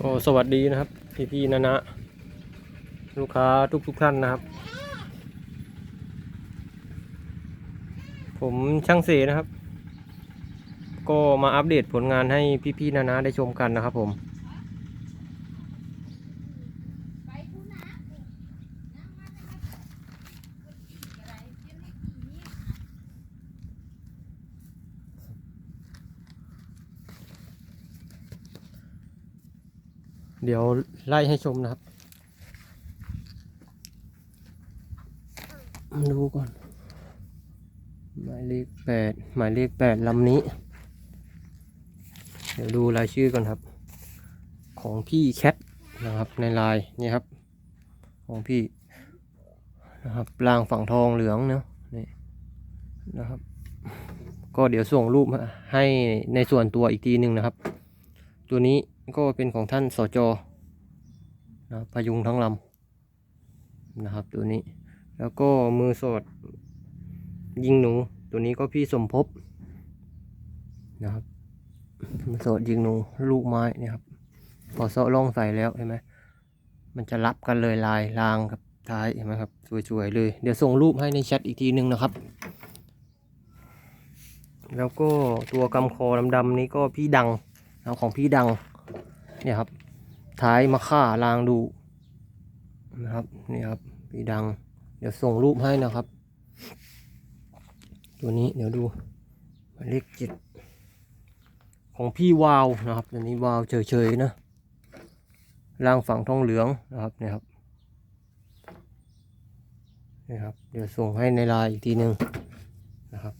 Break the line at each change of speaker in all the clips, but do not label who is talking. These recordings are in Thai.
โอ้สวัสดีนะครับ พี่พี่ๆนะนะลูกค้าทุกทุกๆท่านนะครับ ผมช่างเสนะครับ ก็มาอัปเดตผลงานให้พี่พี่ๆนะนะได้ชมกันนะครับผม เดี๋ยวไล่ให้ชมนะครับ ดูก่อน หมายเลขแปดหมายเลขแปดลำนี้ เดี๋ยวดูรายชื่อก่อนครับ ของพี่แคทนะครับในไลน์นี่ครับ ของพี่นะครับรางฝั่งทองเหลืองเนาะนี่นะครับก็เดี๋ยวส่งรูปให้ในส่วนตัวอีกทีหนึ่งนะครับ ตัวนี้ ก็เป็นของท่านสจนะพยุงทั้งลำนะครับตัวนี้ แล้วก็มือสอดยิงหนู ตัวนี้ก็พี่สมภพนะครับมือสอดยิงหนูลูกไม้นี่ครับพอเซาะล่องใส่แล้วเห็นไหมมันจะรับกันเลยลายรางกับท้ายเห็นไหมครับสวยๆเลย เดี๋ยวส่งรูปให้ในแชทอีกทีหนึ่งนะครับ แล้วก็ตัวกำคอดำๆนี้ก็พี่ดังของพี่ดัง เนี่ยครับ ท้ายมาค่ารางดูนะครับนี่ครับพี่ดัง เดี๋ยวส่งรูปให้นะครับ ตัวนี้เดี๋ยวดูหมายเลขเจ็ดของพี่วาวนะครับตัวนี้วาวเฉยๆนะรางฝั่งทองเหลืองนะครับนี่ครับนี่ครับ เดี๋ยวส่งให้ในไลน์อีกทีหนึ่งนะครับ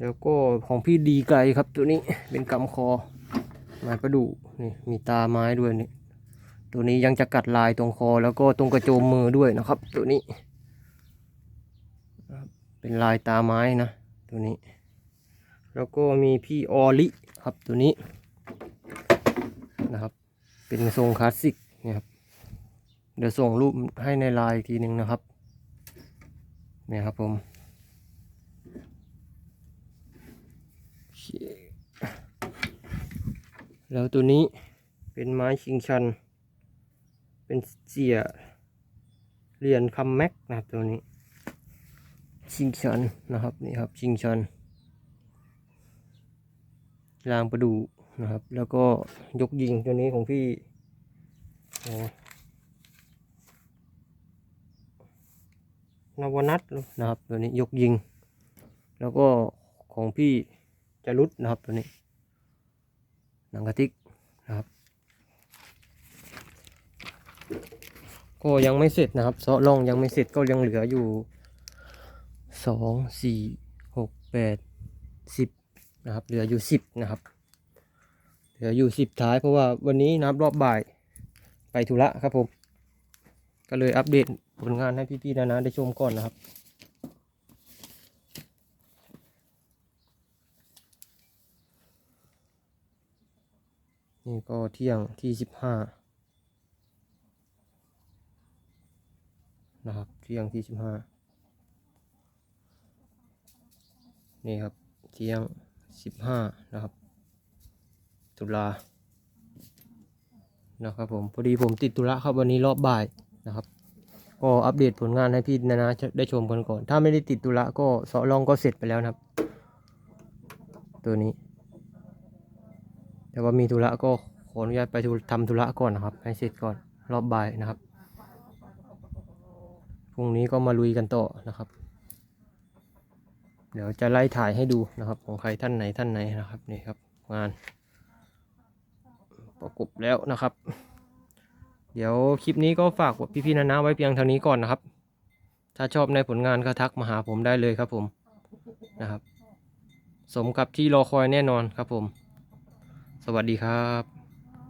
แล้วก็ของพี่ดีไกลครับตัวนี้เป็นกำคอ ไม้ประดู่นี่มีตาไม้ด้วยนี่ตัวนี้ยังจะกัดลายตรงคอแล้วก็ตรงกระโจมมือด้วยนะครับ ตัวนี้ เป็นลายตาไม้นะ ตัวนี้ แล้วก็มีพี่ออลิครับตัวนี้นะครับ เป็นทรงคลาสสิกเนี่ยครับเดี๋ยวส่งรูปให้ในไลน์อีกทีหนึ่งนะครับเนี่ยครับผมโอเค แล้วตัวนี้เป็นไม้ชิงชัน เป็นเสียเรียญคัมแม็กนะตัวนี้ ชิงชันนะครับนี่ครับชิงชันรางประดูนะครับ แล้วก็ยกยิงตัวนี้ของพี่นวนัทนะครับตัวนี้ยกยิง แล้วก็ของพี่จรุดนะครับตัวนี้ หนังกระติกนะครับ ก็ยังไม่เสร็จนะครับเซาะล่องยังไม่เสร็จก็ยังเหลืออยู่สองสี่หกแปดสิบนะครับเหลืออยู่สิบนะครับ เหลืออยู่สิบท้ายเพราะว่าวันนี้นับรอบบ่ายไปธุระครับผม ก็เลยอัปเดตผลงานให้พี่ๆนะนะได้ชมก่อนนะครับ นี่ก็เที่ยงที่สิบห้านะครับ เที่ยงที่สิบห้านี่ครับ เที่ยงสิบห้านะครับ ตุลา นะครับผม พอดีผมติดตุระครับวันนี้รอบบ่ายนะครับก็อัปเดตผลงานให้พี่นะนะได้ชมกันก่อน ถ้าไม่ได้ติดตุระก็สาะลองก็เสร็จไปแล้วนะครับ ตัวนี้ แต่ว่ามีธุระก็ขออนุญาตไปทำธุระก่อนนะครับ ให้เสร็จก่อนรอบบ่ายนะครับพรุ่งนี้ก็มาลุยกันต่อนะครับ เดี๋ยวจะไล่ถ่ายให้ดูนะครับ ของใครท่านไหนท่านไหนนะครับนี่ครับ งาน ประกบแล้วนะครับ เดี๋ยวคลิปนี้ก็ฝากพี่ๆนะนะไว้เพียงเท่านี้ก่อนนะครับ ถ้าชอบในผลงานก็ทักมาหาผมได้เลยครับผมนะครับ สมกับที่รอคอยแน่นอนครับผม สวัสดีครับ